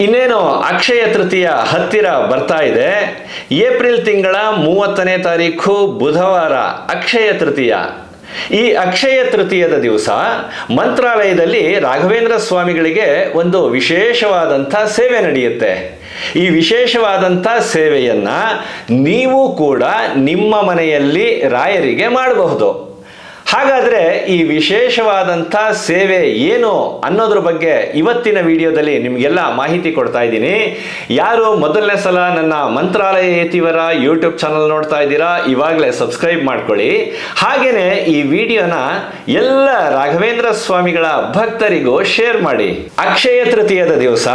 ಇನ್ನೇನು ಅಕ್ಷಯ ತೃತೀಯ ಹತ್ತಿರ ಬರ್ತಾ ಇದೆ. ಏಪ್ರಿಲ್ ತಿಂಗಳ ಮೂವತ್ತನೇ ತಾರೀಕು ಬುಧವಾರ ಅಕ್ಷಯ ತೃತೀಯ. ಈ ಅಕ್ಷಯ ತೃತೀಯದ ದಿವಸ ಮಂತ್ರಾಲಯದಲ್ಲಿ ರಾಘವೇಂದ್ರ ಸ್ವಾಮಿಗಳಿಗೆ ಒಂದು ವಿಶೇಷವಾದಂಥ ಸೇವೆ ನಡೆಯುತ್ತೆ. ಈ ವಿಶೇಷವಾದಂಥ ಸೇವೆಯನ್ನು ನೀವು ಕೂಡ ನಿಮ್ಮ ಮನೆಯಲ್ಲಿ ರಾಯರಿಗೆ ಮಾಡಬಹುದು. ಹಾಗಾದರೆ ಈ ವಿಶೇಷವಾದಂಥ ಸೇವೆ ಏನು ಅನ್ನೋದ್ರ ಬಗ್ಗೆ ಇವತ್ತಿನ ವಿಡಿಯೋದಲ್ಲಿ ನಿಮಗೆಲ್ಲ ಮಾಹಿತಿ ಕೊಡ್ತಾ ಇದ್ದೀನಿ. ಯಾರು ಮೊದಲನೇ ಸಲ ನನ್ನ ಮಂತ್ರಾಲಯ ಯತಿವರ ಯೂಟ್ಯೂಬ್ ಚಾನಲ್ ನೋಡ್ತಾ ಇದ್ದೀರಾ, ಇವಾಗಲೇ ಸಬ್ಸ್ಕ್ರೈಬ್ ಮಾಡ್ಕೊಳ್ಳಿ. ಹಾಗೆಯೇ ಈ ವಿಡಿಯೋನ ಎಲ್ಲ ರಾಘವೇಂದ್ರ ಸ್ವಾಮಿಗಳ ಭಕ್ತರಿಗೂ ಶೇರ್ ಮಾಡಿ. ಅಕ್ಷಯ ತೃತೀಯದ ದಿವಸ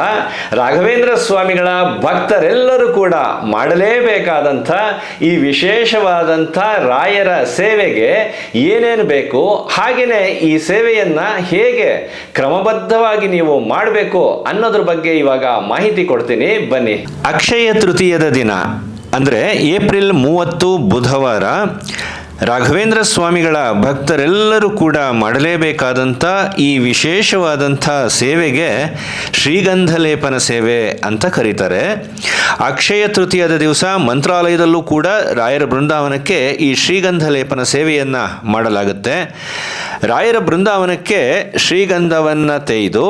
ರಾಘವೇಂದ್ರ ಸ್ವಾಮಿಗಳ ಭಕ್ತರೆಲ್ಲರೂ ಕೂಡ ಮಾಡಲೇಬೇಕಾದಂಥ ಈ ವಿಶೇಷವಾದಂಥ ರಾಯರ ಸೇವೆಗೆ ಏನೇನು ಬೇಕು ಹಾಗೆಯೇ ಈ ಸೇವೆಯನ್ನ ಹೇಗೆ ಕ್ರಮಬದ್ಧವಾಗಿ ನೀವು ಮಾಡಬೇಕು ಅನ್ನೋದ್ರ ಬಗ್ಗೆ ಇವಾಗ ಮಾಹಿತಿ ಕೊಡ್ತೀನಿ. ಬನ್ನಿ. ಅಕ್ಷಯ ತೃತೀಯದ ದಿನ ಅಂದರೆ ಏಪ್ರಿಲ್ ಮೂವತ್ತು ಬುಧವಾರ ರಾಘವೇಂದ್ರ ಸ್ವಾಮಿಗಳ ಭಕ್ತರೆಲ್ಲರೂ ಕೂಡ ಮಾಡಲೇಬೇಕಾದಂಥ ಈ ವಿಶೇಷವಾದಂಥ ಸೇವೆಗೆ ಶ್ರೀಗಂಧಲೇಪನ ಸೇವೆ ಅಂತ ಕರೀತಾರೆ. ಅಕ್ಷಯ ತೃತೀಯದ ದಿವಸ ಮಂತ್ರಾಲಯದಲ್ಲೂ ಕೂಡ ರಾಯರ ಬೃಂದಾವನಕ್ಕೆ ಈ ಶ್ರೀಗಂಧಲೇಪನ ಸೇವೆಯನ್ನು ಮಾಡಲಾಗುತ್ತೆ. ರಾಯರ ಬೃಂದಾವನಕ್ಕೆ ಶ್ರೀಗಂಧವನ್ನು ತೆಗೆದು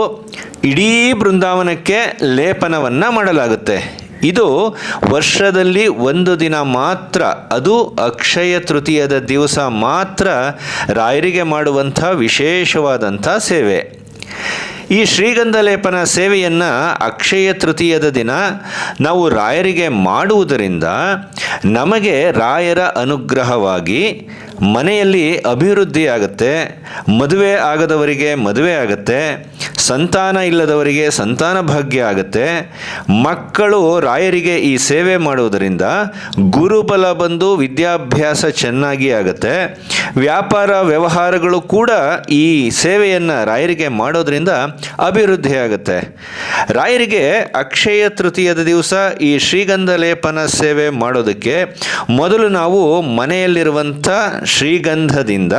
ಇಡೀ ಬೃಂದಾವನಕ್ಕೆ ಲೇಪನವನ್ನು ಮಾಡಲಾಗುತ್ತೆ. ಇದು ವರ್ಷದಲ್ಲಿ ಒಂದು ದಿನ ಮಾತ್ರ, ಅದು ಅಕ್ಷಯ ತೃತೀಯದ ದಿವಸ ಮಾತ್ರ ರಾಯರಿಗೆ ಮಾಡುವಂಥ ವಿಶೇಷವಾದಂಥ ಸೇವೆ. ಈ ಶ್ರೀಗಂಧ ಲೇಪನ ಸೇವೆಯನ್ನು ಅಕ್ಷಯ ತೃತೀಯದ ದಿನ ನಾವು ರಾಯರಿಗೆ ಮಾಡುವುದರಿಂದ ನಮಗೆ ರಾಯರ ಅನುಗ್ರಹವಾಗಿ ಮನೆಯಲ್ಲಿ ಅಭಿವೃದ್ಧಿ ಆಗುತ್ತೆ, ಮದುವೆ ಆಗದವರಿಗೆ ಮದುವೆ ಆಗುತ್ತೆ, ಸಂತಾನ ಇಲ್ಲದವರಿಗೆ ಸಂತಾನ ಭಾಗ್ಯ ಆಗುತ್ತೆ. ಮಕ್ಕಳು ರಾಯರಿಗೆ ಈ ಸೇವೆ ಮಾಡುವುದರಿಂದ ಗುರುಬಲ ಬಂದು ವಿದ್ಯಾಭ್ಯಾಸ ಚೆನ್ನಾಗಿ ಆಗುತ್ತೆ. ವ್ಯಾಪಾರ ವ್ಯವಹಾರಗಳು ಕೂಡ ಈ ಸೇವೆಯನ್ನು ರಾಯರಿಗೆ ಮಾಡೋದರಿಂದ ಅಭಿವೃದ್ಧಿ ಆಗುತ್ತೆ. ರಾಯರಿಗೆ ಅಕ್ಷಯ ತೃತೀಯದ ದಿವಸ ಈ ಶ್ರೀಗಂಧ ಲೇಪನ ಸೇವೆ ಮಾಡೋದಕ್ಕೆ ಮೊದಲು ನಾವು ಮನೆಯಲ್ಲಿರುವಂಥ ಶ್ರೀಗಂಧದಿಂದ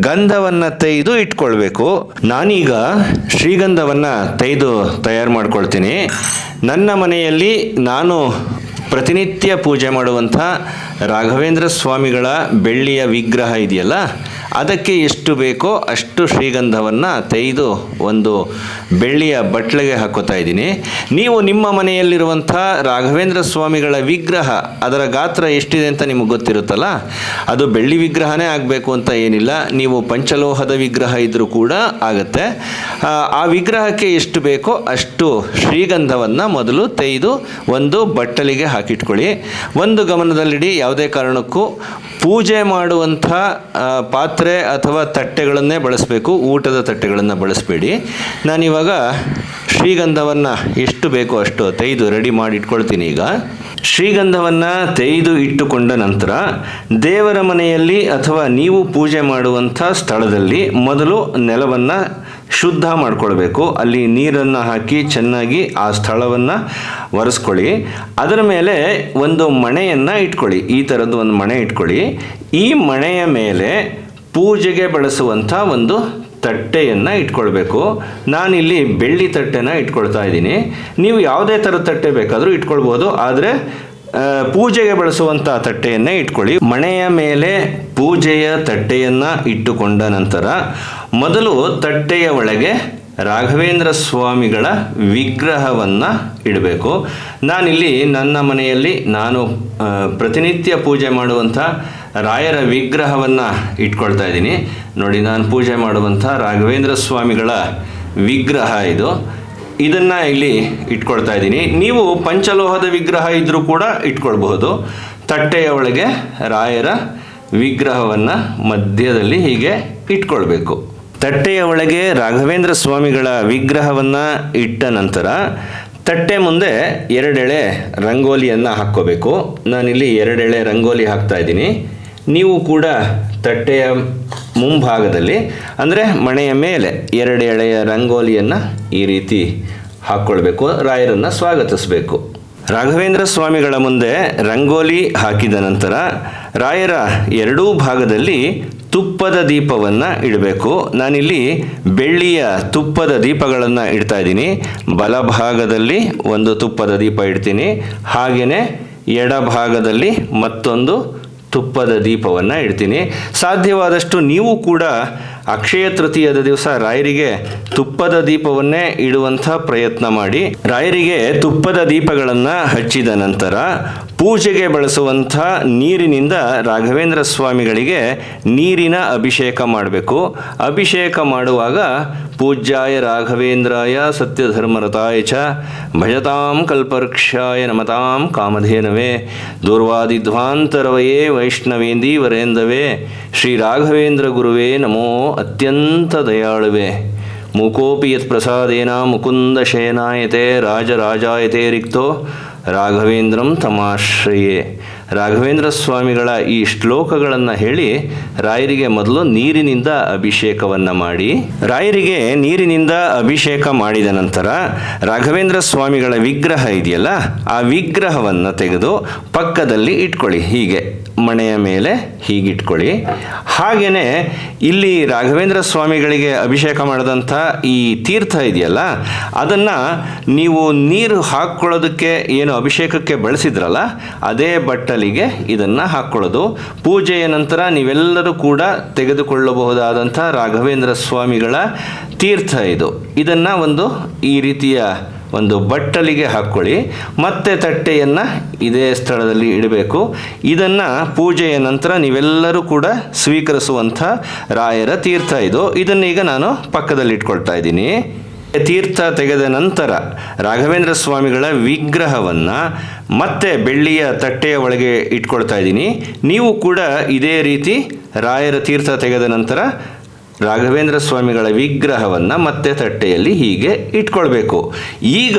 ಗಂಧವನ್ನು ತೆಗೆದು ಇಟ್ಕೊಳ್ಬೇಕು. ನಾನೀಗ ಶ್ರೀಗಂಧವನ್ನು ತೆಗೆದು ತಯಾರು ಮಾಡ್ಕೊಳ್ತೀನಿ. ನನ್ನ ಮನೆಯಲ್ಲಿ ನಾನು ಪ್ರತಿನಿತ್ಯ ಪೂಜೆ ಮಾಡುವಂಥ ರಾಘವೇಂದ್ರ ಸ್ವಾಮಿಗಳ ಬೆಳ್ಳಿಯ ವಿಗ್ರಹ ಇದೆಯಲ್ಲ ಅದಕ್ಕೆ ಎಷ್ಟು ಬೇಕೋ ಅಷ್ಟು ಶ್ರೀಗಂಧವನ್ನು ತೆಗೆದು ಒಂದು ಬೆಳ್ಳಿಯ ಬಟ್ಲಿಗೆ ಹಾಕೋತಾ ಇದ್ದೀನಿ. ನೀವು ನಿಮ್ಮ ಮನೆಯಲ್ಲಿರುವಂಥ ರಾಘವೇಂದ್ರ ಸ್ವಾಮಿಗಳ ವಿಗ್ರಹ ಅದರ ಗಾತ್ರ ಎಷ್ಟಿದೆ ಅಂತ ನಿಮಗೆ ಗೊತ್ತಿರುತ್ತಲ್ಲ? ಅದು ಬೆಳ್ಳಿ ವಿಗ್ರಹನೇ ಆಗಬೇಕು ಅಂತ ಏನಿಲ್ಲ. ನೀವು ಪಂಚಲೋಹದ ವಿಗ್ರಹ ಇದ್ದರೂ ಕೂಡ ಆಗುತ್ತೆ. ಆ, ವಿಗ್ರಹಕ್ಕೆ ಎಷ್ಟು ಬೇಕೋ ಅಷ್ಟು ಶ್ರೀಗಂಧವನ್ನು ಮೊದಲು ತೆಗೆದು ಒಂದು ಬಟ್ಟಲಿಗೆ ಹಾಕಿಟ್ಕೊಳ್ಳಿ. ಒಂದು ಗಮನದಲ್ಲಿಡಿ ಯಾವುದೇ ಕಾರಣಕ್ಕೂ ಪೂಜೆ ಮಾಡುವಂಥ ಪಾತ್ರೆ ಅಥವಾ ತಟ್ಟೆಗಳನ್ನೇ ಬಳಸಬೇಕು. ಊಟದ ತಟ್ಟೆಗಳನ್ನು ಬಳಸಬೇಡಿ. ನಾನಿವಾಗ ಶ್ರೀಗಂಧವನ್ನು ಎಷ್ಟು ಬೇಕೋ ಅಷ್ಟು ತೆಗೆದು ರೆಡಿ ಮಾಡಿ ಇಟ್ಕೊಳ್ತೀನಿ ಈಗ. ಶ್ರೀಗಂಧವನ್ನು ತೆಗೆದು ಇಟ್ಟುಕೊಂಡ ನಂತರ ದೇವರ ಮನೆಯಲ್ಲಿ ಅಥವಾ ನೀವು ಪೂಜೆ ಮಾಡುವಂಥ ಸ್ಥಳದಲ್ಲಿ ಮೊದಲು ನೆಲವನ್ನು ಶುದ್ಧ ಮಾಡಿಕೊಳ್ಬೇಕು. ಅಲ್ಲಿ ನೀರನ್ನು ಹಾಕಿ ಚೆನ್ನಾಗಿ ಆ ಸ್ಥಳವನ್ನು ಒರೆಸ್ಕೊಳ್ಳಿ. ಅದರ ಮೇಲೆ ಒಂದು ಮಣೆಯನ್ನು ಇಟ್ಕೊಳ್ಳಿ. ಈ ಥರದ್ದು ಒಂದು ಮಣೆ ಇಟ್ಕೊಳ್ಳಿ. ಈ ಮಣೆಯ ಮೇಲೆ ಪೂಜೆಗೆ ಬಳಸುವಂಥ ಒಂದು ತಟ್ಟೆಯನ್ನು ಇಟ್ಕೊಳ್ಬೇಕು. ನಾನಿಲ್ಲಿ ಬೆಳ್ಳಿ ತಟ್ಟೆನ ಇಟ್ಕೊಳ್ತಾ ಇದ್ದೀನಿ. ನೀವು ಯಾವುದೇ ಥರದ ತಟ್ಟೆ ಬೇಕಾದರೂ ಇಟ್ಕೊಳ್ಬೋದು. ಆದರೆ ಪೂಜೆಗೆ ಬಳಸುವಂಥ ತಟ್ಟೆಯನ್ನೇ ಇಟ್ಕೊಳ್ಳಿ. ಮಣೆಯ ಮೇಲೆ ಪೂಜೆಯ ತಟ್ಟೆಯನ್ನು ಇಟ್ಟುಕೊಂಡ ನಂತರ ಮೊದಲು ತಟ್ಟೆಯ ಒಳಗೆ ರಾಘವೇಂದ್ರ ಸ್ವಾಮಿಗಳ ವಿಗ್ರಹವನ್ನು ಇಡಬೇಕು. ನಾನಿಲ್ಲಿ ನನ್ನ ಮನೆಯಲ್ಲಿ ನಾನು ಪ್ರತಿನಿತ್ಯ ಪೂಜೆ ಮಾಡುವಂಥ ರಾಯರ ವಿಗ್ರಹವನ್ನು ಇಟ್ಕೊಳ್ತಾ ಇದ್ದೀನಿ. ನೋಡಿ, ನಾನು ಪೂಜೆ ಮಾಡುವಂಥ ರಾಘವೇಂದ್ರ ಸ್ವಾಮಿಗಳ ವಿಗ್ರಹ ಇದು. ಇದನ್ನು ಇಲ್ಲಿ ಇಟ್ಕೊಳ್ತಾ ಇದ್ದೀನಿ. ನೀವು ಪಂಚಲೋಹದ ವಿಗ್ರಹ ಇದ್ದರೂ ಕೂಡ ಇಟ್ಕೊಳ್ಬಹುದು. ತಟ್ಟೆಯ ಒಳಗೆ ರಾಯರ ವಿಗ್ರಹವನ್ನು ಮಧ್ಯದಲ್ಲಿ ಹೀಗೆ ಇಟ್ಕೊಳ್ಬೇಕು. ತಟ್ಟೆಯ ಒಳಗೆ ರಾಘವೇಂದ್ರ ಸ್ವಾಮಿಗಳ ವಿಗ್ರಹವನ್ನು ಇಟ್ಟ ನಂತರ ತಟ್ಟೆ ಮುಂದೆ ಎರಡೆಳೆ ರಂಗೋಲಿಯನ್ನು ಹಾಕ್ಕೋಬೇಕು. ನಾನಿಲ್ಲಿ ಎರಡೆಳೆ ರಂಗೋಲಿ ಹಾಕ್ತಾ ಇದ್ದೀನಿ. ನೀವು ಕೂಡ ತಟ್ಟೆಯ ಮುಂಭಾಗದಲ್ಲಿ, ಅಂದರೆ ಮಣೆಯ ಮೇಲೆ ಎರಡು ಎಳೆಯ ರಂಗೋಲಿಯನ್ನು ಈ ರೀತಿ ಹಾಕ್ಕೊಳ್ಬೇಕು, ರಾಯರನ್ನು ಸ್ವಾಗತಿಸಬೇಕು. ರಾಘವೇಂದ್ರ ಸ್ವಾಮಿಗಳ ಮುಂದೆ ರಂಗೋಲಿ ಹಾಕಿದ ನಂತರ ರಾಯರ ಎರಡೂ ಭಾಗದಲ್ಲಿ ತುಪ್ಪದ ದೀಪವನ್ನು ಇಡಬೇಕು. ನಾನಿಲ್ಲಿ ಬೆಳ್ಳಿಯ ತುಪ್ಪದ ದೀಪಗಳನ್ನು ಇಡ್ತಾ ಇದ್ದೀನಿ. ಬಲಭಾಗದಲ್ಲಿ ಒಂದು ತುಪ್ಪದ ದೀಪ ಇಡ್ತೀನಿ. ಹಾಗೆಯೇ ಎಡಭಾಗದಲ್ಲಿ ಮತ್ತೊಂದು ತುಪ್ಪದ ದೀಪವನ್ನು ಇಡ್ತೀನಿ. ಸಾಧ್ಯವಾದಷ್ಟು ನೀವು ಕೂಡ ಅಕ್ಷಯ ತೃತೀಯದ ದಿವಸ ರಾಯರಿಗೆ ತುಪ್ಪದ ದೀಪವನ್ನೇ ಇಡುವಂಥ ಪ್ರಯತ್ನ ಮಾಡಿ ರಾಯರಿಗೆ ತುಪ್ಪದ ದೀಪಗಳನ್ನು ಹಚ್ಚಿದ ನಂತರ ಪೂಜೆಗೆ ಬಳಸುವಂಥ ನೀರಿನಿಂದ ರಾಘವೇಂದ್ರ ಸ್ವಾಮಿಗಳಿಗೆ ನೀರಿನ ಅಭಿಷೇಕ ಮಾಡಬೇಕು. ಅಭಿಷೇಕ ಮಾಡುವಾಗ ಪೂಜ್ಯಾಯ ರಾಘವೇಂದ್ರಾಯ ಸತ್ಯಧರ್ಮರತಾಯ ಚ ಭಜತಾಂ ಕಲ್ಪವೃಕ್ಷಾಯ ನಮತಾಂ ಕಾಮಧೇನವೇ. ದೂರ್ವಾದಿಧ್ವಾಂತರವಯೇ ವೈಷ್ಣವೇಂದಿ ವರೇಂದವೇ ಶ್ರೀ ರಾಘವೇಂದ್ರ ಗುರುವೇ ನಮೋ ಅತ್ಯಂತ ದಯಾಳುವೆ. ಮೂಕೋಪಿ ಯತ್ ಪ್ರಸಾದೇನ ಮುಕುಂದ ಶಯನಾಯತೆ ರಾಜರಾಜಾಯತೆ ರಿಕ್ತೋ ರಾಘವೇಂದ್ರಂ ತಮಾಶ್ರಯೇ. ರಾಘವೇಂದ್ರ ಸ್ವಾಮಿಗಳ ಈ ಶ್ಲೋಕಗಳನ್ನು ಹೇಳಿ ರಾಯರಿಗೆ ಮೊದಲು ನೀರಿನಿಂದ ಅಭಿಷೇಕವನ್ನು ಮಾಡಿ, ರಾಯರಿಗೆ ನೀರಿನಿಂದ ಅಭಿಷೇಕ ಮಾಡಿದ ನಂತರ ರಾಘವೇಂದ್ರ ಸ್ವಾಮಿಗಳ ವಿಗ್ರಹ ಇದೆಯಲ್ಲ, ಆ ವಿಗ್ರಹವನ್ನು ತೆಗೆದು ಪಕ್ಕದಲ್ಲಿ ಇಟ್ಕೊಳ್ಳಿ. ಹೀಗೆ ಮಣೆಯ ಮೇಲೆ ಹೀಗಿಟ್ಕೊಳ್ಳಿ. ಹಾಗೆಯೇ ಇಲ್ಲಿ ರಾಘವೇಂದ್ರ ಸ್ವಾಮಿಗಳಿಗೆ ಅಭಿಷೇಕ ಮಾಡಿದಂಥ ಈ ತೀರ್ಥ ಇದೆಯಲ್ಲ, ಅದನ್ನು ನೀವು ನೀರು ಹಾಕ್ಕೊಳ್ಳೋದಕ್ಕೆ ಏನು ಅಭಿಷೇಕಕ್ಕೆ ಬಳಸಿದ್ರಲ್ಲ, ಅದೇ ಬಟ್ಟಲಿಗೆ ಇದನ್ನು ಹಾಕ್ಕೊಳ್ಳೋದು. ಪೂಜೆಯ ನಂತರ ನೀವೆಲ್ಲರೂ ಕೂಡ ತೆಗೆದುಕೊಳ್ಳಬಹುದಾದಂಥ ರಾಘವೇಂದ್ರ ಸ್ವಾಮಿಗಳ ತೀರ್ಥ ಇದು. ಇದನ್ನು ಒಂದು ಈ ರೀತಿಯ ಒಂದು ಬಟ್ಟಲಿಗೆ ಹಾಕ್ಕೊಳ್ಳಿ, ಮತ್ತೆ ತಟ್ಟೆಯನ್ನು ಇದೇ ಸ್ಥಳದಲ್ಲಿ ಇಡಬೇಕು. ಇದನ್ನು ಪೂಜೆಯ ನಂತರ ನೀವೆಲ್ಲರೂ ಕೂಡ ಸ್ವೀಕರಿಸುವಂಥ ರಾಯರ ತೀರ್ಥ ಇದು. ಇದನ್ನೀಗ ನಾನು ಪಕ್ಕದಲ್ಲಿ ಇಟ್ಕೊಳ್ತಾ ಇದ್ದೀನಿ. ತೀರ್ಥ ತೆಗೆದ ನಂತರ ರಾಘವೇಂದ್ರ ಸ್ವಾಮಿಗಳ ವಿಗ್ರಹವನ್ನು ಮತ್ತೆ ಬೆಳ್ಳಿಯ ತಟ್ಟೆಯ ಒಳಗೆ ಇಟ್ಕೊಳ್ತಾ ಇದ್ದೀನಿ. ನೀವು ಕೂಡ ಇದೇ ರೀತಿ ರಾಯರ ತೀರ್ಥ ತೆಗೆದ ನಂತರ ರಾಘವೇಂದ್ರ ಸ್ವಾಮಿಗಳ ವಿಗ್ರಹವನ್ನು ಮತ್ತೆ ತಟ್ಟೆಯಲ್ಲಿ ಹೀಗೆ ಇಟ್ಕೊಳ್ಬೇಕು. ಈಗ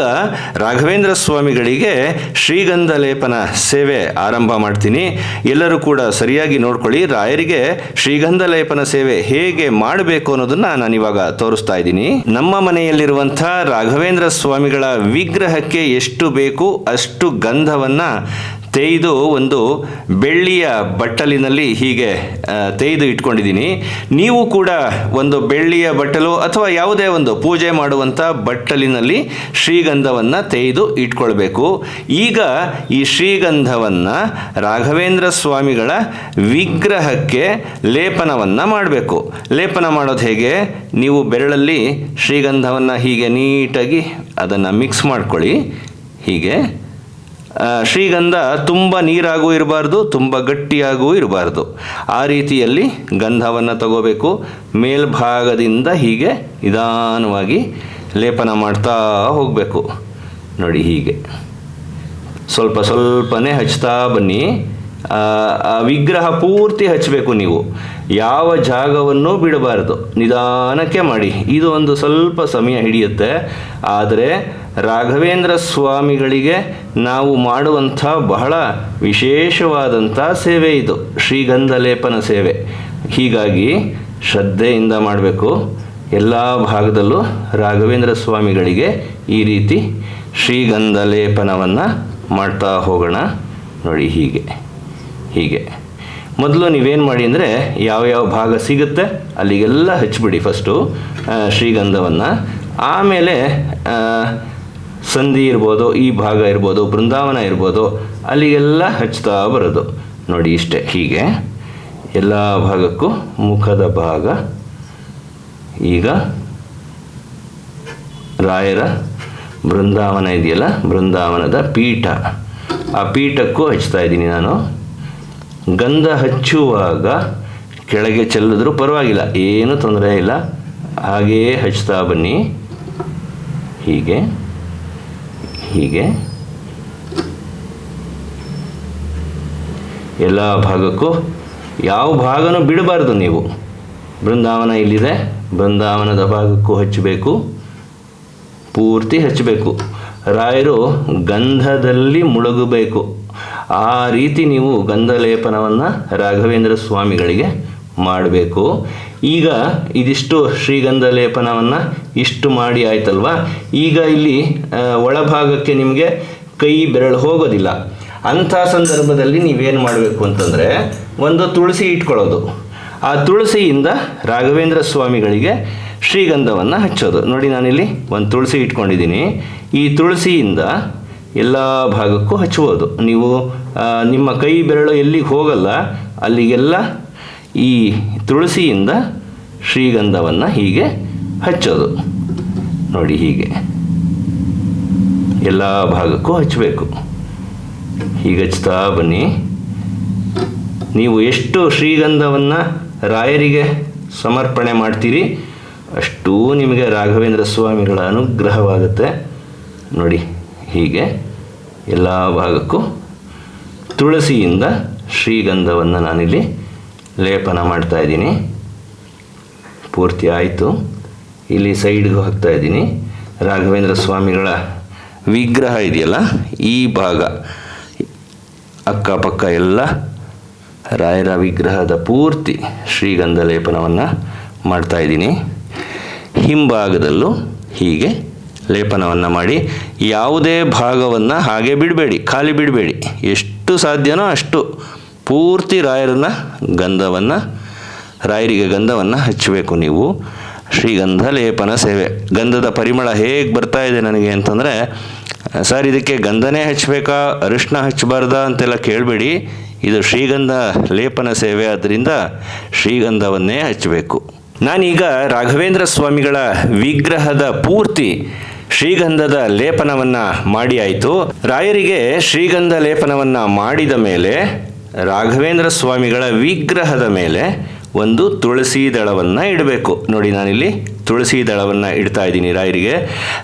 ರಾಘವೇಂದ್ರ ಸ್ವಾಮಿಗಳಿಗೆ ಶ್ರೀಗಂಧ ಲೇಪನ ಸೇವೆ ಆರಂಭ ಮಾಡ್ತೀನಿ. ಎಲ್ಲರೂ ಕೂಡ ಸರಿಯಾಗಿ ನೋಡ್ಕೊಳ್ಳಿ. ರಾಯರಿಗೆ ಶ್ರೀಗಂಧ ಲೇಪನ ಸೇವೆ ಹೇಗೆ ಮಾಡಬೇಕು ಅನ್ನೋದನ್ನು ನಾನು ಇವಾಗ ತೋರಿಸ್ತಾ ಇದ್ದೀನಿ. ನಮ್ಮ ಮನೆಯಲ್ಲಿರುವಂಥ ರಾಘವೇಂದ್ರ ಸ್ವಾಮಿಗಳ ವಿಗ್ರಹಕ್ಕೆ ಎಷ್ಟು ಬೇಕು ಅಷ್ಟು ಗಂಧವನ್ನು ತೇಯ್ದು ಒಂದು ಬೆಳ್ಳಿಯ ಬಟ್ಟಲಿನಲ್ಲಿ ಹೀಗೆ ತೇಯ್ದು ಇಟ್ಕೊಂಡಿದ್ದೀನಿ. ನೀವು ಕೂಡ ಒಂದು ಬೆಳ್ಳಿಯ ಬಟ್ಟಲು ಅಥವಾ ಯಾವುದೇ ಒಂದು ಪೂಜೆ ಮಾಡುವಂಥ ಬಟ್ಟಲಿನಲ್ಲಿ ಶ್ರೀಗಂಧವನ್ನು ತೇಯ್ದು ಇಟ್ಕೊಳ್ಬೇಕು. ಈಗ ಈ ಶ್ರೀಗಂಧವನ್ನು ರಾಘವೇಂದ್ರ ಸ್ವಾಮಿಗಳ ವಿಗ್ರಹಕ್ಕೆ ಲೇಪನವನ್ನು ಮಾಡಬೇಕು. ಲೇಪನ ಮಾಡೋದು ಹೇಗೆ? ನೀವು ಬೆರಳಲ್ಲಿ ಶ್ರೀಗಂಧವನ್ನು ಹೀಗೆ ನೀಟಾಗಿ ಅದನ್ನು ಮಿಕ್ಸ್ ಮಾಡ್ಕೊಳ್ಳಿ. ಹೀಗೆ. ಶ್ರೀಗಂಧ ತುಂಬ ನೀರಾಗೂ ಇರಬಾರ್ದು, ತುಂಬ ಗಟ್ಟಿಯಾಗೂ ಇರಬಾರ್ದು. ಆ ರೀತಿಯಲ್ಲಿ ಗಂಧವನ್ನು ತಗೋಬೇಕು. ಮೇಲ್ಭಾಗದಿಂದ ಹೀಗೆ ನಿಧಾನವಾಗಿ ಲೇಪನ ಮಾಡ್ತಾ ಹೋಗಬೇಕು. ನೋಡಿ ಹೀಗೆ. ಸ್ವಲ್ಪ ಸ್ವಲ್ಪನೇ ಹಚ್ತಾ ಬನ್ನಿ. ವಿಗ್ರಹ ಪೂರ್ತಿ ಹಚ್ಚಬೇಕು ನೀವು. ಯಾವ ಜಾಗವನ್ನು ಬಿಡಬಾರ್ದು. ನಿಧಾನಕ್ಕೆ ಮಾಡಿ. ಇದು ಒಂದು ಸ್ವಲ್ಪ ಸಮಯ ಹಿಡಿಯುತ್ತೆ. ಆದರೆ ರಾಘವೇಂದ್ರ ಸ್ವಾಮಿಗಳಿಗೆ ನಾವು ಮಾಡುವಂಥ ಬಹಳ ವಿಶೇಷವಾದಂಥ ಸೇವೆ ಇದು. ಶ್ರೀಗಂಧ ಲೇಪನ ಸೇವೆ. ಹೀಗಾಗಿ ಶ್ರದ್ಧೆಯಿಂದ ಮಾಡಬೇಕು. ಎಲ್ಲ ಭಾಗದಲ್ಲೂ ರಾಘವೇಂದ್ರ ಸ್ವಾಮಿಗಳಿಗೆ ಈ ರೀತಿ ಶ್ರೀಗಂಧ ಲೇಪನವನ್ನು ಮಾಡ್ತಾ ಹೋಗೋಣ. ನೋಡಿ ಹೀಗೆ. ಹೀಗೆ. ಮೊದಲು ನೀವೇನು ಮಾಡಿ ಅಂದರೆ ಯಾವ ಯಾವ ಭಾಗ ಸಿಗುತ್ತೆ ಅಲ್ಲಿಗೆಲ್ಲ ಹಚ್ಚಿಬಿಡಿ ಫಸ್ಟು ಶ್ರೀಗಂಧವನ್ನು. ಆಮೇಲೆ ಸಂಧಿ ಇರ್ಬೋದು, ಈ ಭಾಗ ಇರ್ಬೋದು, ಬೃಂದಾವನ ಇರ್ಬೋದು, ಅಲ್ಲಿಗೆಲ್ಲ ಹಚ್ತಾ ಬರೋದು. ನೋಡಿ ಇಷ್ಟೇ, ಹೀಗೆ ಎಲ್ಲ ಭಾಗಕ್ಕೂ ಮುಖದ ಭಾಗ. ಈಗ ರಾಯರ ಬೃಂದಾವನ ಇದೆಯಲ್ಲ, ಬೃಂದಾವನದ ಪೀಠ. ಆ ಪೀಠಕ್ಕೂ ಹಚ್ತಾ ಇದ್ದೀನಿ ನಾನು. ಗಂಧ ಹಚ್ಚುವಾಗ ಕೆಳಗೆ ಚೆಲ್ಲಿದ್ರೂ ಪರವಾಗಿಲ್ಲ, ಏನೂ ತೊಂದರೆ ಇಲ್ಲ. ಹಾಗೆಯೇ ಹಚ್ತಾ ಬನ್ನಿ. ಹೀಗೆ. ಹೀಗೆ. ಎಲ್ಲ ಭಾಗಕ್ಕೂ ಯಾವ ಭಾಗನೂ ಬಿಡಬಾರ್ದು ನೀವು. ಬೃಂದಾವನ ಇಲ್ಲಿದೆ. ಬೃಂದಾವನದ ಭಾಗಕ್ಕೂ ಹಚ್ಚಬೇಕು. ಪೂರ್ತಿ ಹಚ್ಚಬೇಕು. ರಾಯರು ಗಂಧದಲ್ಲಿ ಮುಳುಗಬೇಕು. ಆ ರೀತಿ ನೀವು ಗಂಧಲೇಪನವನ್ನು ರಾಘವೇಂದ್ರ ಸ್ವಾಮಿಗಳಿಗೆ ಮಾಡಬೇಕು. ಈಗ ಇದಿಷ್ಟು ಶ್ರೀಗಂಧ ಲೇಪನವನ್ನು ಇಷ್ಟು ಮಾಡಿ ಆಯ್ತಲ್ವಾ? ಈಗ ಇಲ್ಲಿ ಒಳಭಾಗಕ್ಕೆ ನಿಮಗೆ ಕೈ ಬೆರಳು ಹೋಗೋದಿಲ್ಲ. ಅಂಥ ಸಂದರ್ಭದಲ್ಲಿ ನೀವೇನು ಮಾಡಬೇಕು ಅಂತಂದರೆ, ಒಂದು ತುಳಸಿ ಇಟ್ಕೊಳ್ಳೋದು. ಆ ತುಳಸಿಯಿಂದ ರಾಘವೇಂದ್ರ ಸ್ವಾಮಿಗಳಿಗೆ ಶ್ರೀಗಂಧವನ್ನು ಹಚ್ಚೋದು. ನೋಡಿ ನಾನಿಲ್ಲಿ ಒಂದು ತುಳಸಿ ಇಟ್ಕೊಂಡಿದ್ದೀನಿ. ಈ ತುಳಸಿಯಿಂದ ಎಲ್ಲ ಭಾಗಕ್ಕೂ ಹಚ್ಚುವುದು ನೀವು ನಿಮ್ಮ ಕೈ ಬೆರಳು ಎಲ್ಲಿಗೆ ಹೋಗಲ್ಲ, ಅಲ್ಲಿಗೆಲ್ಲ ಈ ತುಳಸಿಯಿಂದ ಶ್ರೀಗಂಧವನ್ನು ಹೀಗೆ ಹಚ್ಚೋದು. ನೋಡಿ ಹೀಗೆ. ಎಲ್ಲ ಭಾಗಕ್ಕೂ ಹಚ್ಚಬೇಕು. ಹೀಗೆ ಹಚ್ತಾ ಬನ್ನಿ. ನೀವು ಎಷ್ಟು ಶ್ರೀಗಂಧವನ್ನು ರಾಯರಿಗೆ ಸಮರ್ಪಣೆ ಮಾಡ್ತೀರಿ, ಅಷ್ಟೂ ನಿಮಗೆ ರಾಘವೇಂದ್ರ ಸ್ವಾಮಿಗಳ ಅನುಗ್ರಹವಾಗುತ್ತೆ. ನೋಡಿ ಹೀಗೆ. ಎಲ್ಲ ಭಾಗಕ್ಕೂ ತುಳಸಿಯಿಂದ ಶ್ರೀಗಂಧವನ್ನು ನಾನಿಲ್ಲಿ ಲೇಪನ ಮಾಡ್ತಾ ಇದ್ದೀನಿ. ಪೂರ್ತಿ ಆಯಿತು. ಇಲ್ಲಿ ಸೈಡ್ಗೂ ಹಾಕ್ತಾ ಇದ್ದೀನಿ. ರಾಘವೇಂದ್ರ ಸ್ವಾಮಿಗಳ ವಿಗ್ರಹ ಇದೆಯಲ್ಲ, ಈ ಭಾಗ, ಅಕ್ಕಪಕ್ಕ ಎಲ್ಲ ರಾಯರ ವಿಗ್ರಹದ ಪೂರ್ತಿ ಶ್ರೀಗಂಧ ಲೇಪನವನ್ನು ಮಾಡ್ತಾ ಇದ್ದೀನಿ. ಹಿಂಭಾಗದಲ್ಲೂ ಹೀಗೆ ಲೇಪನವನ್ನು ಮಾಡಿ, ಯಾವುದೇ ಭಾಗವನ್ನು ಹಾಗೆ ಬಿಡಬೇಡಿ, ಖಾಲಿ ಬಿಡಬೇಡಿ. ಎಷ್ಟು ಸಾಧ್ಯನೋ ಅಷ್ಟು ಪೂರ್ತಿ ರಾಯರನ್ನ ಗಂಧವನ್ನು, ರಾಯರಿಗೆ ಗಂಧವನ್ನು ಹಚ್ಚಬೇಕು ನೀವು. ಶ್ರೀಗಂಧ ಲೇಪನ ಸೇವೆ ಗಂಧದ ಪರಿಮಳ ಹೇಗೆ ಬರ್ತಾ ಇದೆ ನನಗೆ ಅಂತಂದರೆ ಸರ್ ಇದಕ್ಕೆ ಗಂಧನೇ ಹಚ್ಚಬೇಕಾ ಅರಿಶಿನ ಹಚ್ಚಬಾರ್ದ ಅಂತೆಲ್ಲ ಕೇಳಬೇಡಿ. ಇದು ಶ್ರೀಗಂಧ ಲೇಪನ ಸೇವೆ ಆದ್ದರಿಂದ ಶ್ರೀಗಂಧವನ್ನೇ ಹಚ್ಚಬೇಕು ನಾನೀಗ ರಾಘವೇಂದ್ರ ಸ್ವಾಮಿಗಳ ವಿಗ್ರಹದ ಪೂರ್ತಿ ಶ್ರೀಗಂಧದ ಲೇಪನವನ್ನು ಮಾಡಿ ಆಯಿತು. ರಾಯರಿಗೆ ಶ್ರೀಗಂಧ ಲೇಪನವನ್ನು ಮಾಡಿದ ಮೇಲೆ, ರಾಘವೇಂದ್ರ ಸ್ವಾಮಿಗಳ ವಿಗ್ರಹದ ಮೇಲೆ ಒಂದು ತುಳಸಿ ದಳವನ್ನು ಇಡಬೇಕು. ನೋಡಿ ನಾನಿಲ್ಲಿ ತುಳಸಿ ದಳವನ್ನು ಇಡ್ತಾ ಇದ್ದೀನಿ ರಾಯರಿಗೆ.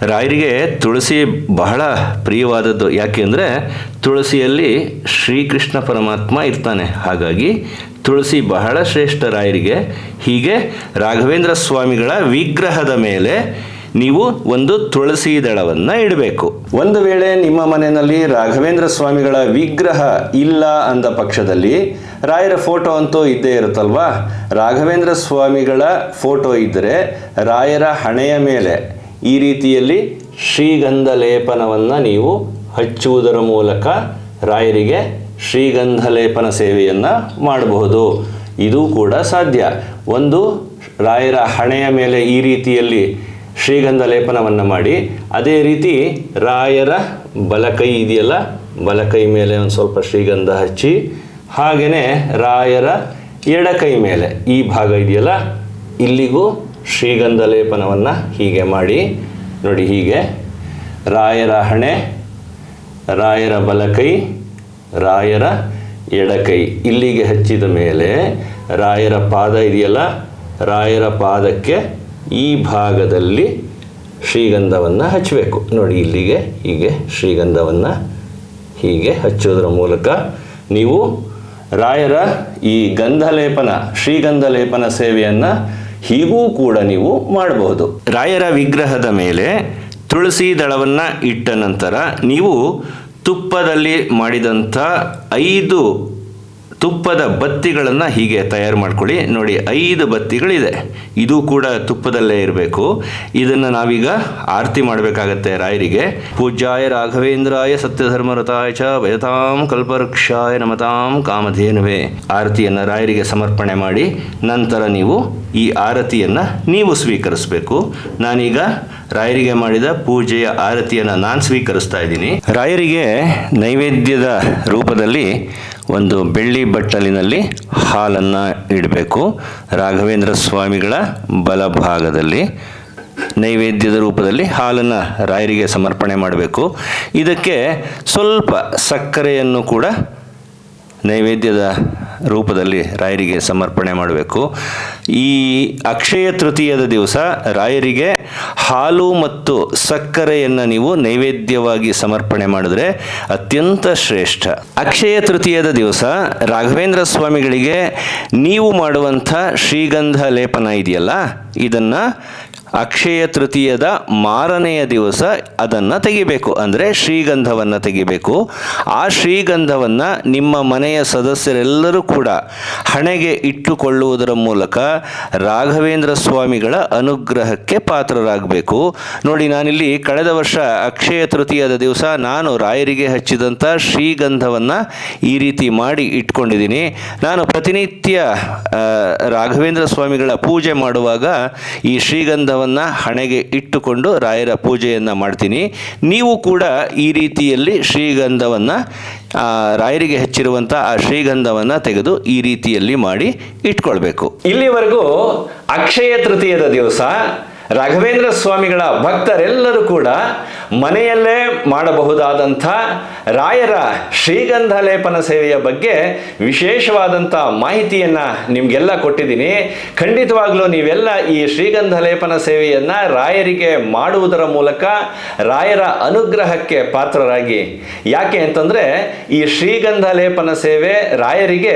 ರಾಯರಿಗೆ ತುಳಸಿ ಬಹಳ ಪ್ರಿಯವಾದದ್ದು ಯಾಕೆ ಅಂದರೆ ತುಳಸಿಯಲ್ಲಿ ಶ್ರೀಕೃಷ್ಣ ಪರಮಾತ್ಮ ಇರ್ತಾನೆ. ಹಾಗಾಗಿ ತುಳಸಿ ಬಹಳ ಶ್ರೇಷ್ಠ ರಾಯರಿಗೆ. ಹೀಗೆ ರಾಘವೇಂದ್ರ ಸ್ವಾಮಿಗಳ ವಿಗ್ರಹದ ಮೇಲೆ ನೀವು ಒಂದು ತುಳಸಿ ದಳವನ್ನು ಇಡಬೇಕು. ಒಂದು ವೇಳೆ ನಿಮ್ಮ ಮನೆಯಲ್ಲಿ ರಾಘವೇಂದ್ರ ಸ್ವಾಮಿಗಳ ವಿಗ್ರಹ ಇಲ್ಲ ಅಂದ ಪಕ್ಷದಲ್ಲಿ ರಾಯರ ಫೋಟೋ ಅಂತೂ ಇದ್ದೇ ಇರುತ್ತಲ್ವಾ? ರಾಘವೇಂದ್ರ ಸ್ವಾಮಿಗಳ ಫೋಟೋ ಇದ್ದರೆ ರಾಯರ ಹಣೆಯ ಮೇಲೆ ಈ ರೀತಿಯಲ್ಲಿ ಶ್ರೀಗಂಧ ಲೇಪನವನ್ನು ನೀವು ಹಚ್ಚುವುದರ ಮೂಲಕ ರಾಯರಿಗೆ ಶ್ರೀಗಂಧ ಲೇಪನ ಸೇವೆಯನ್ನು ಮಾಡಬಹುದು. ಇದು ಕೂಡ ಸಾಧ್ಯ. ಒಂದು ರಾಯರ ಹಣೆಯ ಮೇಲೆ ಈ ರೀತಿಯಲ್ಲಿ ಶ್ರೀಗಂಧ ಲೇಪನವನ್ನು ಮಾಡಿ, ಅದೇ ರೀತಿ ರಾಯರ ಬಲಕೈ ಇದೆಯಲ್ಲ ಬಲಕೈ ಮೇಲೆ ಒಂದು ಸ್ವಲ್ಪ ಶ್ರೀಗಂಧ ಹಚ್ಚಿ ಹಾಗೆಯೇ ರಾಯರ ಎಡಕೈ ಮೇಲೆ ಈ ಭಾಗ ಇದೆಯಲ್ಲ, ಇಲ್ಲಿಗೂ ಶ್ರೀಗಂಧ ಲೇಪನವನ್ನು ಹೀಗೆ ಮಾಡಿ, ನೋಡಿ ಹೀಗೆ, ರಾಯರ ಹಣೆ, ರಾಯರ ಬಲಕೈ ರಾಯರ ಎಡಕೈ ಇಲ್ಲಿಗೆ ಹಚ್ಚಿದ ಮೇಲೆ ರಾಯರ ಪಾದ ಇದೆಯಲ್ಲ, ರಾಯರ ಪಾದಕ್ಕೆ ಈ ಭಾಗದಲ್ಲಿ ಶ್ರೀಗಂಧವನ್ನು ಹಚ್ಚಬೇಕು ನೋಡಿ, ಇಲ್ಲಿಗೆ ಹೀಗೆ, ಶ್ರೀಗಂಧವನ್ನು ಹೀಗೆ ಹಚ್ಚೋದ್ರ ಮೂಲಕ ನೀವು ರಾಯರ ಈ ಗಂಧಲೇಪನ ಶ್ರೀಗಂಧ ಲೇಪನ ಸೇವೆಯನ್ನು ಹೀಗೂ ಕೂಡ ನೀವು ಮಾಡಬಹುದು. ರಾಯರ ವಿಗ್ರಹದ ಮೇಲೆ ತುಳಸಿ ದಳವನ್ನು ಇಟ್ಟ ನಂತರ ನೀವು ತುಪ್ಪದಲ್ಲಿ ಮಾಡಿದಂಥ ಐದು ತುಪ್ಪದ ಬತ್ತಿಗಳನ್ನು ಹೀಗೆ ತಯಾರು ಮಾಡ್ಕೊಳ್ಳಿ. ನೋಡಿ, ಐದು ಬತ್ತಿಗಳಿದೆ. ಇದು ಕೂಡ ತುಪ್ಪದಲ್ಲೇ ಇರಬೇಕು. ಇದನ್ನು ನಾವೀಗ ಆರತಿ ಮಾಡಬೇಕಾಗತ್ತೆ ರಾಯರಿಗೆ. ಪೂಜ್ಯಾಯ ರಾಘವೇಂದ್ರಾಯ ಸತ್ಯಧರ್ಮರತಾಯ ಚ ಭಯತಾಂ ಕಲ್ಪವೃಕ್ಷಾಯ ನಮತಾಂ ಕಾಮಧೇನುವೆ. ಆರತಿಯನ್ನು ರಾಯರಿಗೆ ಸಮರ್ಪಣೆ ಮಾಡಿ, ನಂತರ ನೀವು ಈ ಆರತಿಯನ್ನು ನೀವು ಸ್ವೀಕರಿಸಬೇಕು. ನಾನೀಗ ರಾಯರಿಗೆ ಮಾಡಿದ ಪೂಜೆಯ ಆರತಿಯನ್ನು ನಾನು ಸ್ವೀಕರಿಸ್ತಾ ಇದ್ದೀನಿ. ರಾಯರಿಗೆ ನೈವೇದ್ಯದ ರೂಪದಲ್ಲಿ ಒಂದು ಬೆಳ್ಳಿ ಬಟ್ಟಲಿನಲ್ಲಿ ಹಾಲನ್ನು ಇಡಬೇಕು. ರಾಘವೇಂದ್ರ ಸ್ವಾಮಿಗಳ ಬಲಭಾಗದಲ್ಲಿ ನೈವೇದ್ಯದ ರೂಪದಲ್ಲಿ ಹಾಲನ್ನು ರಾಯರಿಗೆ ಸಮರ್ಪಣೆ ಮಾಡಬೇಕು. ಇದಕ್ಕೆ ಸ್ವಲ್ಪ ಸಕ್ಕರೆಯನ್ನು ಕೂಡ ನೈವೇದ್ಯದ ರೂಪದಲ್ಲಿ ರಾಯರಿಗೆ ಸಮರ್ಪಣೆ ಮಾಡಬೇಕು. ಈ ಅಕ್ಷಯ ತೃತೀಯದ ದಿವಸ ರಾಯರಿಗೆ ಹಾಲು ಮತ್ತು ಸಕ್ಕರೆಯನ್ನು ನೀವು ನೈವೇದ್ಯವಾಗಿ ಸಮರ್ಪಣೆ ಮಾಡಿದ್ರೆ ಅತ್ಯಂತ ಶ್ರೇಷ್ಠ. ಅಕ್ಷಯ ತೃತೀಯದ ದಿವಸ ರಾಘವೇಂದ್ರ ಸ್ವಾಮಿಗಳಿಗೆ ನೀವು ಮಾಡುವಂಥ ಶ್ರೀಗಂಧ ಲೇಪನ ಇದೆಯಲ್ಲ? ಇದನ್ನು ಅಕ್ಷಯ ತೃತೀಯದ ಮಾರನೆಯ ದಿವಸ ಅದನ್ನು ತೆಗಿಬೇಕು. ಅಂದರೆ ಶ್ರೀಗಂಧವನ್ನು ತೆಗಿಬೇಕು. ಆ ಶ್ರೀಗಂಧವನ್ನು ನಿಮ್ಮ ಮನೆಯ ಸದಸ್ಯರೆಲ್ಲರೂ ಕೂಡ ಹಣೆಗೆ ಇಟ್ಟುಕೊಳ್ಳುವುದರ ಮೂಲಕ ರಾಘವೇಂದ್ರ ಸ್ವಾಮಿಗಳ ಅನುಗ್ರಹಕ್ಕೆ ಪಾತ್ರರಾಗಬೇಕು. ನೋಡಿ, ನಾನಿಲ್ಲಿ ಕಳೆದ ವರ್ಷ ಅಕ್ಷಯ ತೃತೀಯದ ದಿವಸ ನಾನು ರಾಯರಿಗೆ ಹಚ್ಚಿದಂಥ ಶ್ರೀಗಂಧವನ್ನು ಈ ರೀತಿ ಮಾಡಿ ಇಟ್ಕೊಂಡಿದ್ದೀನಿ. ನಾನು ಪ್ರತಿನಿತ್ಯ ರಾಘವೇಂದ್ರ ಸ್ವಾಮಿಗಳ ಪೂಜೆ ಮಾಡುವಾಗ ಈ ಶ್ರೀಗಂಧವನ್ನು ಹಣೆಗೆ ಇಟ್ಟುಕೊಂಡು ರಾಯರ ಪೂಜೆಯನ್ನು ಮಾಡ್ತೀನಿ. ನೀವು ಕೂಡ ಈ ರೀತಿಯಲ್ಲಿ ಶ್ರೀಗಂಧವನ್ನು ರಾಯರಿಗೆ ಹೆಚ್ಚಿರುವಂಥ ಆ ಶ್ರೀಗಂಧವನ್ನು ತೆಗೆದು ಈ ರೀತಿಯಲ್ಲಿ ಮಾಡಿ ಇಟ್ಕೊಳ್ಬೇಕು. ಇಲ್ಲಿವರೆಗೂ ಅಕ್ಷಯ ತೃತೀಯದ ದಿವಸ ರಾಘವೇಂದ್ರ ಸ್ವಾಮಿಗಳ ಭಕ್ತರೆಲ್ಲರೂ ಕೂಡ ಮನೆಯಲ್ಲೇ ಮಾಡಬಹುದಾದಂಥ ರಾಯರ ಶ್ರೀಗಂಧ ಲೇಪನ ಸೇವೆಯ ಬಗ್ಗೆ ವಿಶೇಷವಾದಂಥ ಮಾಹಿತಿಯನ್ನು ನಿಮಗೆಲ್ಲ ಕೊಟ್ಟಿದ್ದೀನಿ. ಖಂಡಿತವಾಗಲೂ ನೀವೆಲ್ಲ ಈ ಶ್ರೀಗಂಧ ಲೇಪನ ಸೇವೆಯನ್ನು ರಾಯರಿಗೆ ಮಾಡುವುದರ ಮೂಲಕ ರಾಯರ ಅನುಗ್ರಹಕ್ಕೆ ಪಾತ್ರರಾಗಿ. ಯಾಕೆ ಅಂತಂದರೆ ಈ ಶ್ರೀಗಂಧ ಲೇಪನ ಸೇವೆ ರಾಯರಿಗೆ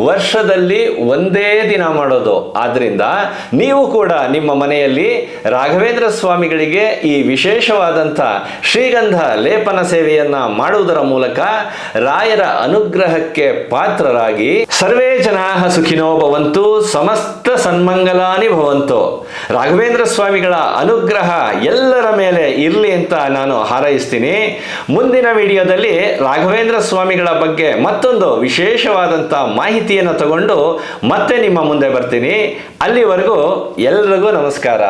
ವರ್ಷದಲ್ಲಿ ಒಂದೇ ದಿನ ಮಾಡೋದು. ಆದ್ದರಿಂದ ನೀವು ಕೂಡ ನಿಮ್ಮ ಮನೆಯಲ್ಲಿ ರಾಘವೇಂದ್ರ ಸ್ವಾಮಿಗಳಿಗೆ ಈ ವಿಶೇಷವಾದಂಥ ಶ್ರೀಗಂಧ ಲೇಪನ ಸೇವೆಯನ್ನ ಮಾಡುವುದರ ಮೂಲಕ ರಾಯರ ಅನುಗ್ರಹಕ್ಕೆ ಪಾತ್ರರಾಗಿ ಸರ್ವೇ ಜನಾ ಸುಖಿನೋ ಭವಂತು, ಸಮಸ್ತ ಸನ್ಮಂಗಲಾನಿ ಭವಂತು. ರಾಘವೇಂದ್ರ ಸ್ವಾಮಿಗಳ ಅನುಗ್ರಹ ಎಲ್ಲರ ಮೇಲೆ ಇರಲಿ ಅಂತ ನಾನು ಹಾರೈಸ್ತೀನಿ. ಮುಂದಿನ ವಿಡಿಯೋದಲ್ಲಿ ರಾಘವೇಂದ್ರ ಸ್ವಾಮಿಗಳ ಬಗ್ಗೆ ಮತ್ತೊಂದು ವಿಶೇಷವಾದಂಥ ಮಾಹಿತಿಯನ್ನು ತಗೊಂಡು ಮತ್ತೆ ನಿಮ್ಮ ಮುಂದೆ ಬರ್ತೀನಿ. ಅಲ್ಲಿವರೆಗೂ ಎಲ್ರಿಗೂ ನಮಸ್ಕಾರ.